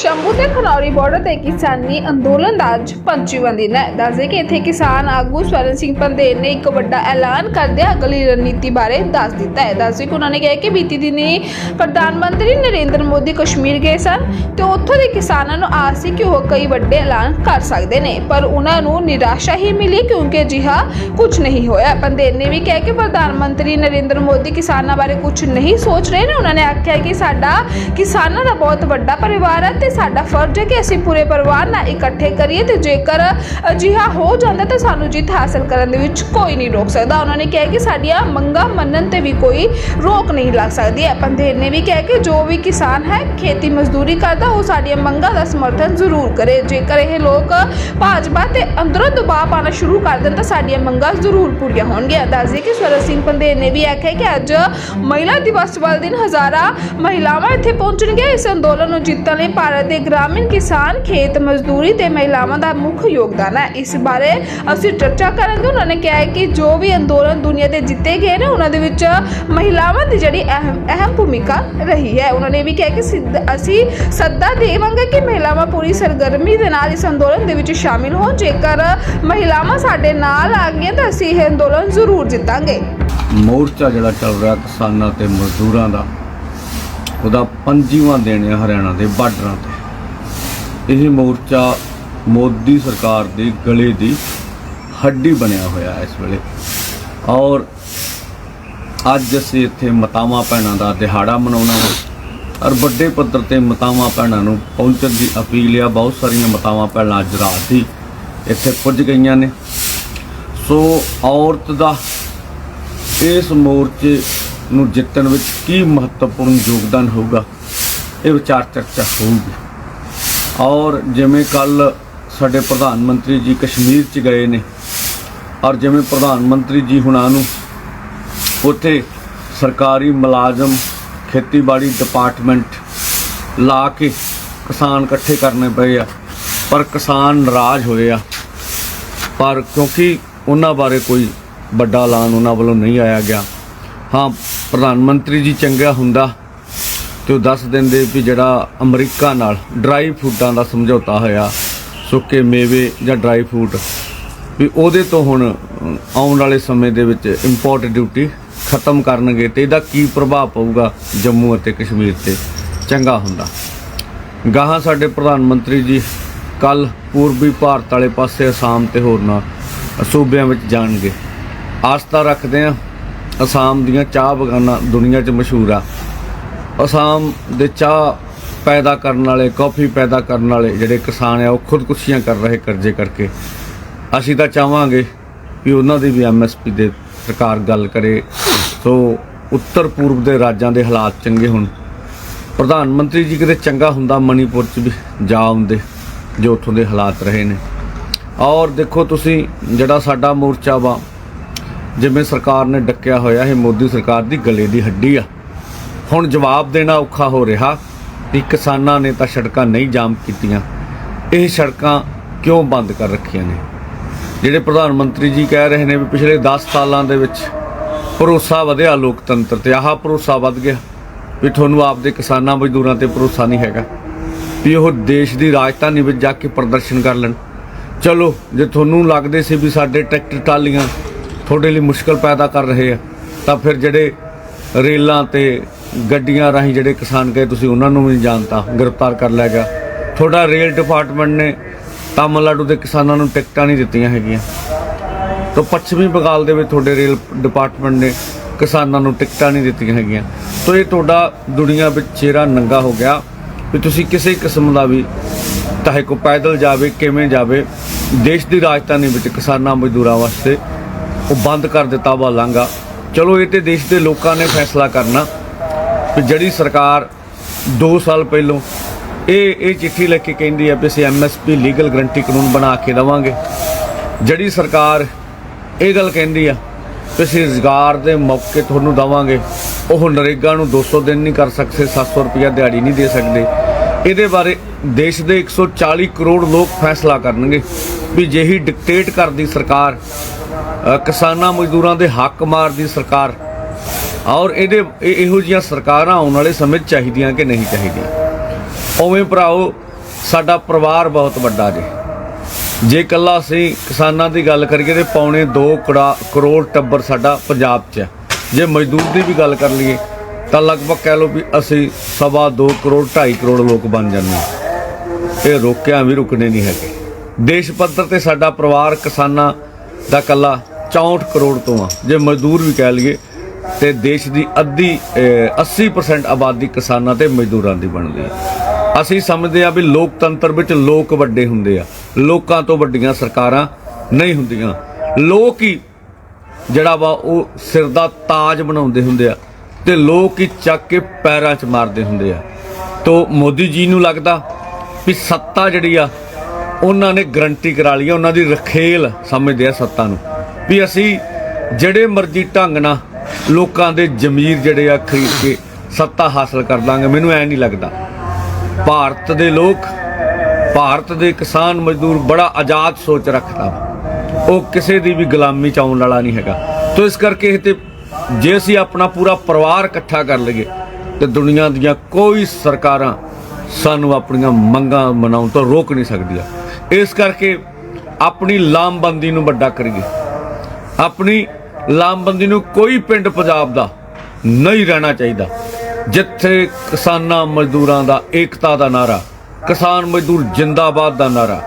ਸ਼ੰਭੂ ਤੇ ਖਨੌਰੀ ਬਾਰਡਰ ਤੇ ਕਿਸਾਨੀ ਅੰਦੋਲਨ ਦਾ ਅੱਜ ਪੰਜਵਾਂ ਦਿਨ ਹੈ। ਦੱਸਦੇ ਕਿ ਇੱਥੇ ਕਿਸਾਨ ਆਗੂ ਸਵਰਨ ਸਿੰਘ ਪੰਦੇਰ ਨੇ ਇੱਕ ਵੱਡਾ ਐਲਾਨ ਕਰਦਿਆਂ ਅਗਲੀ ਰਣਨੀਤੀ ਬਾਰੇ ਦੱਸ ਦਿੱਤਾ ਹੈ। ਦੱਸਦੇ ਕਿ ਉਹਨਾਂ ਨੇ ਕਿਹਾ ਕਿ ਬੀਤੀ ਦਿਨੀ ਪ੍ਰਧਾਨ ਮੰਤਰੀ ਨਰਿੰਦਰ ਮੋਦੀ ਕਸ਼ਮੀਰ ਗਏ ਸਨ ਤੇ ਉੱਥੋਂ ਦੇ ਕਿਸਾਨਾਂ ਨੂੰ ਆਸ ਸੀ ਕਿ ਉਹ ਕਈ ਵੱਡੇ ਐਲਾਨ ਕਰ ਸਕਦੇ ਨੇ, ਪਰ ਉਹਨਾਂ ਨੂੰ ਨਿਰਾਸ਼ਾ ਹੀ ਮਿਲੀ ਕਿਉਂਕਿ ਅਜਿਹਾ ਕੁਝ ਨਹੀਂ ਹੋਇਆ। ਪੰਦੇਰ ਨੇ ਵੀ ਕਿਹਾ ਕਿ ਪ੍ਰਧਾਨ ਮੰਤਰੀ ਨਰਿੰਦਰ ਮੋਦੀ ਕਿਸਾਨਾਂ ਬਾਰੇ ਕੁਝ ਨਹੀਂ ਸੋਚ ਰਹੇ ਨੇ। ਉਹਨਾਂ ਨੇ ਆਖਿਆ ਕਿ ਸਾਡਾ ਕਿਸਾਨਾਂ ਦਾ ਬਹੁਤ ਵੱਡਾ ਪਰਿਵਾਰ ਹੈ ਤੇ ਸਾਡਾ ਫਰਜ਼ ਹੈ ਕਿ ਅਸੀਂ ਪੂਰੇ ਪਰਿਵਾਰ ਨਾਲ ਇਕੱਠੇ ਕਰੀਏ ਤੇ ਜੇਕਰ ਅਜਿਹਾ ਹੋ ਜਾਂਦਾ ਤਾਂ ਸਾਨੂੰ ਜਿੱਤ ਹਾਸਲ ਕਰਨ ਦੇ ਵਿੱਚ ਕੋਈ ਨਹੀਂ ਰੋਕ ਸਕਦਾ। ਉਹਨਾਂ ਨੇ ਕਿਹਾ ਕਿ ਸਾਡੀਆਂ ਮੰਗਾਂ ਮੰਨਣ ਤੇ ਵੀ ਕੋਈ ਰੋਕ ਨਹੀਂ ਲੱਗ ਸਕਦੀ। ਹੈ ਪੰਧੇਰ ਨੇ ਵੀ ਕਿਹਾ ਕਿ ਜੋ ਵੀ ਕਿਸਾਨ ਹੈ, ਖੇਤੀ ਮਜ਼ਦੂਰੀ ਕਰਦਾ, ਉਹ ਸਾਡੀਆਂ ਮੰਗਾਂ ਦਾ ਸਮਰਥਨ ਜ਼ਰੂਰ ਕਰੇ। ਜੇਕਰ ਇਹ ਲੋਕ ਭਾਜਪਾ ਤੇ ਅੰਦਰੋਂ ਦਬਾਅ ਪਾਣਾ ਸ਼ੁਰੂ ਕਰ ਦੇਣ ਤਾਂ ਸਾਡੀਆਂ ਮੰਗਾਂ ਜ਼ਰੂਰ ਪੂਰੀਆਂ ਹੋਣਗੀਆਂ। ਦੱਸਦੇ ਕਿ ਸਵਰਨ ਸਿੰਘ ਪੰਧੇਰ ਨੇ ਵੀ ਆਖਿਆ ਕਿ ਅੱਜ ਮਹਿਲਾ ਦਿਵਸ ਵਾਲੇ ਦਿਨ ਹਜ਼ਾਰਾਂ ਮਹਿਲਾਵਾਂ ਇੱਥੇ ਪਹੁੰਚਣਗੀਆਂ। ਇਸ ਅੰਦੋਲਨ ਨੂੰ ਜਿੱਤਣ ਲਈ ਭਾਰਤ ਦੇ ਗ੍ਰਾਮੀਣ ਕਿਸਾਨ ਖੇਤ ਮਜ਼ਦੂਰੀ ਤੇ ਮਹਿਲਾਵਾਂ ਦਾ ਮੁੱਖ ਯੋਗਦਾਨ ਹੈ। ਇਸ ਬਾਰੇ ਅਸੀਂ ਚਰਚਾ ਕਰਾਂਗੇ। ਉਹਨਾਂ ਨੇ ਕਿਹਾ ਹੈ ਕਿ ਜੋ ਵੀ ਅੰਦੋਲਨ ਦੁਨੀਆ ਤੇ ਜਿੱਤੇ ਗਏ ਨੇ, ਉਹਨਾਂ ਦੇ ਵਿੱਚ ਮਹਿਲਾਵਾਂ ਦੀ ਜਿਹੜੀ ਅਹਿਮ ਅਹਿਮ ਭੂਮਿਕਾ ਰਹੀ ਹੈ। ਉਹਨਾਂ ਨੇ ਵੀ ਕਿਹਾ ਕਿ ਸਿੱਧ- ਅਸੀਂ ਸੱਦਾ ਦੇਵਾਂਗੇ ਕਿ ਮਹਿਲਾਵਾਂ ਪੂਰੀ ਸਰਗਰਮੀ ਦੇ ਨਾਲ ਇਸ ਅੰਦੋਲਨ ਦੇ ਵਿੱਚ ਸ਼ਾਮਿਲ ਹੋਣ। ਜੇਕਰ ਮਹਿਲਾਵਾਂ ਸਾਡੇ ਨਾਲ ਆ ਗਈਆਂ, ਤਾਂ ਅਸੀਂ ਇਹ ਅੰਦੋਲਨ ਜ਼ਰੂਰ ਜਿੱਤਾਂਗੇ। ਮੋਰਚਾ ਜਿਹੜਾ ਚੱਲ ਰਿਹਾ ਕਿਸਾਨਾਂ ਤੇ ਮਜ਼ਦੂਰਾਂ ਦਾ, ਉਹਦਾ ਪੰਜਵਾਂ ਦਿਨ ਹੈ ਹਰਿਆਣਾ ਦੇ ਬਾਰਡਰਾਂ ਤੇ। ਇਹ ਮੋਰਚਾ ਮੋਦੀ ਸਰਕਾਰ ਦੇ ਗਲੇ ਦੀ ਹੱਡੀ ਬਣਿਆ ਹੋਇਆ ਹੈ ਇਸ ਵੇਲੇ। ਔਰ ਅੱਜ ਅਸੀਂ ਇੱਥੇ ਮਤਾਵਾਂ ਭੈਣਾਂ ਦਾ ਦਿਹਾੜਾ ਮਨਾਉਣਾ ਹੈ ਔਰ ਵੱਡੇ ਪੱਧਰ ਤੇ ਮਤਾਵਾਂ ਭੈਣਾਂ ਨੂੰ ਪਹੁੰਚਣ ਦੀ ਅਪੀਲ ਆ। ਬਹੁਤ ਸਾਰੀਆਂ ਮਤਾਵਾਂ ਭੈਣਾਂ ਅੱਜ ਰਾਤ ਹੀ ਇੱਥੇ ਪੁੱਜ ਗਈਆਂ ਨੇ। ਸੋ ਔਰਤ ਦਾ ਇਸ ਮੋਰਚੇ ਨੂੰ ਜਿੱਤਣ ਵਿੱਚ ਕੀ ਮਹੱਤਵਪੂਰਨ ਯੋਗਦਾਨ ਹੋਊਗਾ, ਇਹ ਵਿਚਾਰ ਚਰਚਾ ਹੋਊਗੀ। ਔਰ ਜਿਵੇਂ ਕੱਲ ਸਾਡੇ ਪ੍ਰਧਾਨ ਮੰਤਰੀ ਜੀ ਕਸ਼ਮੀਰ 'ਚ ਗਏ ਨੇ, ਔਰ ਜਿਵੇਂ ਪ੍ਰਧਾਨ ਮੰਤਰੀ ਜੀ ਹੁਣਾਂ ਨੂੰ ਉੱਥੇ ਸਰਕਾਰੀ ਮੁਲਾਜ਼ਮ ਖੇਤੀਬਾੜੀ ਡਿਪਾਰਟਮੈਂਟ ਲਾ ਕੇ ਕਿਸਾਨ ਇਕੱਠੇ ਕਰਨੇ ਪਏ ਆ, ਪਰ ਕਿਸਾਨ ਨਾਰਾਜ਼ ਹੋਏ ਆ। ਪਰ ਕਿਉਂਕਿ ਉਹਨਾਂ ਬਾਰੇ ਕੋਈ ਵੱਡਾ ਐਲਾਨ ਉਹਨਾਂ ਵੱਲੋਂ ਨਹੀਂ ਆਇਆ ਗਿਆ। ਹਾਂ, ਪ੍ਰਧਾਨ ਮੰਤਰੀ ਜੀ ਚੰਗਾ ਹੁੰਦਾ ਤੇ ਉਹ ਦੱਸ ਦਿੰਦੇ ਵੀ ਜਿਹੜਾ ਅਮਰੀਕਾ ਨਾਲ ਡਰਾਈ ਫੂਡਾਂ ਦਾ ਸਮਝੌਤਾ ਹੋਇਆ, ਸੁੱਕੇ ਮੇਵੇ ਜਾਂ ਡਰਾਈ ਫੂਡ ਵੀ ਉਹਦੇ ਤੋਂ ਹੁਣ ਆਉਣ ਵਾਲੇ ਸਮੇਂ ਦੇ ਵਿੱਚ ਇੰਪੋਰਟ ਡਿਊਟੀ ਖਤਮ ਕਰਨਗੇ ਤੇ ਇਹਦਾ ਕੀ ਪ੍ਰਭਾਵ ਪਊਗਾ ਜੰਮੂ ਅਤੇ ਕਸ਼ਮੀਰ ਤੇ? ਚੰਗਾ ਹੁੰਦਾ। ਗਾਹਾਂ ਸਾਡੇ ਪ੍ਰਧਾਨ ਮੰਤਰੀ ਜੀ ਕੱਲ ਪੂਰਬੀ ਭਾਰਤ ਵਾਲੇ ਪਾਸੇ ਅਸਾਮ ਤੇ ਹੋਰਨਾਂ ਸੂਬਿਆਂ ਵਿੱਚ ਜਾਣਗੇ। ਆਸਥਾ ਰੱਖਦੇ ਆ ਅਸਾਮ ਦੀਆਂ ਚਾਹ ਬਗਾਨਾਂ ਦੁਨੀਆ 'ਚ ਮਸ਼ਹੂਰ ਆ। ਅਸਾਮ ਦੇ ਚਾਹ ਪੈਦਾ ਕਰਨ ਵਾਲੇ, ਕਾਫੀ ਪੈਦਾ ਕਰਨ ਵਾਲੇ ਜਿਹੜੇ ਕਿਸਾਨ ਆ, ਉਹ ਖੁਦਕੁਸ਼ੀਆਂ ਕਰ ਰਹੇ ਕਰਜ਼ੇ ਕਰਕੇ। ਅਸੀਂ ਤਾਂ ਚਾਹਾਂਗੇ ਵੀ ਉਹਨਾਂ ਦੀ ਵੀ ਐਮਐਸਪੀ ਦੇ ਸਰਕਾਰ ਗੱਲ ਕਰੇ। ਸੋ ਉੱਤਰ ਪੂਰਬ ਦੇ ਰਾਜਾਂ ਦੇ ਹਾਲਾਤ ਚੰਗੇ ਹੋਣ। ਪ੍ਰਧਾਨ ਮੰਤਰੀ ਜੀ ਕਿਤੇ ਚੰਗਾ ਹੁੰਦਾ ਮਣੀਪੁਰ ਚ ਵੀ ਜਾ ਆਉਂਦੇ, ਜੋ ਉੱਥੋਂ ਦੇ ਹਾਲਾਤ ਰਹੇ ਨੇ। ਔਰ ਦੇਖੋ ਤੁਸੀਂ ਜਿਹੜਾ ਸਾਡਾ ਮੋਰਚਾ ਵਾ, ਜਿਵੇਂ ਸਰਕਾਰ ਨੇ ਡੱਕਿਆ ਹੋਇਆ, ਇਹ ਮੋਦੀ ਸਰਕਾਰ ਦੀ ਗਲੇ ਦੀ ਹੱਡੀ ਆ। ਹੁਣ ਜਵਾਬ ਦੇਣਾ ਔਖਾ ਹੋ ਰਿਹਾ ਕਿ ਕਿਸਾਨਾਂ ਨੇ ਤਾਂ ਸੜਕਾਂ ਨਹੀਂ ਜਾਮ ਕੀਤੀਆਂ। ਇਹ ਸੜਕਾਂ ਕਿਉਂ ਬੰਦ ਕਰ ਰੱਖੀਆਂ ਨੇ? ਜਿਹੜੇ ਪ੍ਰਧਾਨ ਮੰਤਰੀ ਜੀ ਕਹਿ ਰਹੇ ਨੇ ਵੀ ਪਿਛਲੇ 10 ਸਾਲਾਂ ਦੇ ਵਿੱਚ ਭਰੋਸਾ ਵਧਿਆ ਲੋਕਤੰਤਰ ਤੇ, ਆਹ ਭਰੋਸਾ ਵੱਧ ਗਿਆ ਵੀ ਤੁਹਾਨੂੰ ਆਪਦੇ ਕਿਸਾਨਾਂ ਮਜ਼ਦੂਰਾਂ ਤੇ ਭਰੋਸਾ ਨਹੀਂ ਹੈਗਾ। ਵੀ ਉਹ ਦੇਸ਼ ਦੀ ਰਾਜਧਾਨੀ ਵਿੱਚ ਜਾ ਕੇ ਪ੍ਰਦਰਸ਼ਨ ਕਰ ਲੈਣ। ਚਲੋ, ਜੇ ਤੁਹਾਨੂੰ ਲੱਗਦੇ ਸੀ ਵੀ ਸਾਡੇ ਟਰੈਕਟਰ ਟਾਲੀਆਂ ਤੁਹਾਡੇ ਲਈ ਮੁਸ਼ਕਲ ਪੈਦਾ ਕਰ ਰਹੇ ਆ, ਤਾਂ ਫਿਰ ਜਿਹੜੇ ਰੇਲਾਂ ਤੇ ਗੱਡੀਆਂ ਰਾਹੀਂ ਜਿਹੜੇ ਕਿਸਾਨ ਗਏ, ਤੁਸੀਂ ਉਹਨਾਂ ਨੂੰ ਵੀ ਨਹੀਂ ਜਾਣਤਾ, ਗ੍ਰਿਫਤਾਰ ਕਰ ਲਿਆ ਗਿਆ। ਤੁਹਾਡਾ ਰੇਲ ਡਿਪਾਰਟਮੈਂਟ ਨੇ ਤਾਮਿਲਨਾਡੂ ਦੇ ਕਿਸਾਨਾਂ ਨੂੰ ਟਿਕਟਾਂ ਨਹੀਂ ਦਿੱਤੀਆਂ ਹੈਗੀਆਂ। ਤਾਂ ਪੱਛਮੀ ਬੰਗਾਲ ਦੇ ਵਿੱਚ ਤੁਹਾਡੇ ਰੇਲ ਡਿਪਾਰਟਮੈਂਟ ਨੇ ਕਿਸਾਨਾਂ ਨੂੰ ਟਿਕਟਾਂ ਨਹੀਂ ਦਿੱਤੀਆਂ ਹੈਗੀਆਂ। ਤਾਂ ਇਹ ਤੁਹਾਡਾ ਦੁਨੀਆ ਵਿੱਚ ਚਿਹਰਾ ਨੰਗਾ ਹੋ ਗਿਆ ਵੀ ਤੁਸੀਂ ਕਿਸੇ ਕਿਸਮ ਦਾ ਵੀ ਚਾਹੇ ਕੋ ਪੈਦਲ ਜਾਵੇ, ਕਿਵੇਂ ਜਾਵੇ, ਦੇਸ਼ ਦੀ ਰਾਜਧਾਨੀ ਵਿੱਚ ਕਿਸਾਨਾਂ ਮਜ਼ਦੂਰਾਂ ਵਾਸਤੇ ਉਹ ਬੰਦ ਕਰ ਦਿੱਤਾ ਵਾ ਲਾਂਗਾ ਚਲੋ ਇਹ ਤੇ ਦੇਸ਼ ਦੇ ਲੋਕਾਂ ਨੇ ਫੈਸਲਾ ਕਰਨਾ। ਕਿ ਜਿਹੜੀ ਸਰਕਾਰ 2 ਸਾਲ ਪਹਿਲੋਂ ਇਹ ਇਹ ਚਿੱਠੀ ਲੈ ਕੇ ਕਹਿੰਦੀ ਹੈ ਵੀ ਅਸੀਂ ਐਮਐਸਪੀ ਲੀਗਲ ਗਰੰਟੀ ਕਾਨੂੰਨ ਬਣਾ ਕੇ ਦੇਵਾਂਗੇ। ਜਿਹੜੀ ਸਰਕਾਰ ਇਹ ਗੱਲ ਕਹਿੰਦੀ ਆ ਕਿ ਅਸੀਂ ਰੁਜ਼ਗਾਰ ਦੇ ਮੌਕੇ ਤੁਹਾਨੂੰ ਦਵਾਂਗੇ, ਉਹ ਨਰੇਗਾ ਨੂੰ 200 ਦਿਨ ਨਹੀਂ ਕਰ ਸਕਦੇ 700 ਰੁਪਇਆ ਦਿਹਾੜੀ ਨਹੀਂ ਦੇ ਸਕਦੇ। ਇਹਦੇ ਬਾਰੇ ਦੇਸ਼ ਦੇ 140 ਕਰੋੜ ਲੋਕ ਫੈਸਲਾ ਕਰਨਗੇ ਵੀ ਜਿਹੀ ਡਿਕਟੇਟ ਕਰਦੀ ਸਰਕਾਰ ਕਿਸਾਨਾਂ ਮਜ਼ਦੂਰਾਂ ਦੇ ਹੱਕ ਮਾਰਦੀ ਸਰਕਾਰ ਔਰ ਇਹਦੇ ਇਹ- ਇਹੋ ਜਿਹੀਆਂ ਸਰਕਾਰਾਂ ਆਉਣ ਵਾਲੇ ਸਮੇਂ 'ਚ ਚਾਹੀਦੀਆਂ ਕਿ ਨਹੀਂ ਚਾਹੀਦੀਆਂ? ਉਵੇਂ ਭਰਾਓ, ਸਾਡਾ ਪਰਿਵਾਰ ਬਹੁਤ ਵੱਡਾ ਜੀ। ਜੇ ਕੱਲਾ ਅਸੀਂ ਕਿਸਾਨਾਂ ਦੀ ਗੱਲ ਕਰੀਏ ਤੇ ਪੌਣੇ 2 ਕਰੋੜ ਟੱਬਰ ਸਾਡਾ ਪੰਜਾਬ 'ਚ ਹੈ ਜੇ ਮਜ਼ਦੂਰ ਦੀ ਵੀ ਗੱਲ ਕਰ ਲਈਏ, ਤਾਂ ਲਗਭਗ ਕਹਿ ਲਓ ਵੀ ਅਸੀਂ ਸਵਾ 2 ਕਰੋੜ 2.5 ਕਰੋੜ ਲੋਕ ਬਣ ਜਾਂਦੇ ਹਾਂ। ਇਹ ਰੋਕਿਆ ਵੀ ਰੁਕਣੇ ਨਹੀਂ ਹੈਗੇ। ਦੇਸ਼ ਪੱਧਰ ਤੇ ਸਾਡਾ ਪਰਿਵਾਰ ਕਿਸਾਨਾਂ ਦਾ ਕੱਲਾ 64 ਕਰੋੜ ਤੋਂ ਆ। ਜੇ ਮਜ਼ਦੂਰ ਵੀ ਕਹਿ ਲਈਏ ਤੇ ਦੇਸ਼ ਦੀ ਅੱਧੀ ਅਹ, 80% ਆਬਾਦੀ ਕਿਸਾਨਾਂ ਤੇ ਮਜ਼ਦੂਰਾਂ ਦੀ ਬਣਦੀ ਹੈ। ਅਸੀਂ ਸਮਝਦੇ ਆ ਵੀ ਲੋਕਤੰਤਰ ਵਿੱਚ ਲੋਕ ਵੱਡੇ ਹੁੰਦੇ ਆ। ਲੋਕਾਂ ਤੋਂ ਵੱਡੀਆਂ ਸਰਕਾਰਾਂ ਨਹੀਂ ਹੁੰਦੀਆਂ। ਲੋਕ ਹੀ ਜਿਹੜਾ ਵਾ ਉਹ ਸਿਰ ਦਾ ਤਾਜ ਬਣਾਉਂਦੇ ਹੁੰਦੇ ਆ ਤੇ ਲੋਕ ਹੀ ਚੱਕ ਕੇ ਪੈਰਾਂ 'ਚ ਮਾਰਦੇ ਹੁੰਦੇ ਆ। ਤੋ ਮੋਦੀ ਜੀ ਨੂੰ ਲੱਗਦਾ ਵੀ ਸੱਤਾ ਜਿਹੜੀ ਆ ਉਹਨਾਂ ਨੇ ਗਰੰਟੀ ਕਰਾ ਲਈ ਆ ਉਹਨਾਂ ਦੀ ਰਖੇਲ ਸਮਝਦੇ ਆ ਸੱਤਾ ਨੂੰ। ਵੀ ਅਸੀਂ ਜਿਹੜੇ ਮਰਜ਼ੀ ਢੰਗ ਨਾਲ ਲੋਕਾਂ ਦੇ ਜ਼ਮੀਰ ਜਿਹੜੇ ਆ ਖਰੀਦ ਕੇ ਸੱਤਾ ਹਾਸਲ ਕਰ ਦਾਂਗੇ। ਮੈਨੂੰ ਐ ਨਹੀਂ ਲੱਗਦਾ। ਭਾਰਤ ਦੇ ਲੋਕ, ਭਾਰਤ ਦੇ ਕਿਸਾਨ ਮਜ਼ਦੂਰ ਬੜਾ ਆਜ਼ਾਦ ਸੋਚ ਰੱਖਦਾ। ਵਾ। ਉਹ ਕਿਸੇ ਦੀ ਵੀ ਗੁਲਾਮੀ ਚ ਆਉਣ ਵਾਲਾ ਨਹੀਂ ਹੈਗਾ। ਤੋ ਇਸ ਕਰਕੇ ਇਹ ਤੇ ਜੇ ਅਸੀਂ ਆਪਣਾ ਪੂਰਾ ਪਰਿਵਾਰ ਇਕੱਠਾ ਕਰ ਲਈਏ, ਤੇ ਦੁਨੀਆ ਦੀਆਂ ਕੋਈ ਸਰਕਾਰਾਂ ਸਾਨੂੰ ਆਪਣੀਆਂ ਮੰਗਾਂ ਮਨਾਉਣ ਤੋਂ ਰੋਕ ਨਹੀਂ ਸਕਦੀਆਂ। ਇਸ ਕਰਕੇ ਆਪਣੀ ਲਾਮਬੰਦੀ ਨੂੰ ਵੱਡਾ ਕਰੀਏ। ਆਪਣੀ ਲਾਮਬੰਦੀ ਨੂੰ ਕੋਈ ਪਿੰਡ ਪੰਜਾਬ ਦਾ ਨਹੀਂ ਰਹਿਣਾ ਚਾਹੀਦਾ। ਜਿੱਥੇ ਕਿਸਾਨਾਂ ਮਜ਼ਦੂਰਾਂ ਦਾ ਏਕਤਾ ਦਾ ਨਾਰਾ, ਕਿਸਾਨ ਮਜ਼ਦੂਰ ਜਿੰਦਾਬਾਦ ਦਾ ਨਾਰਾ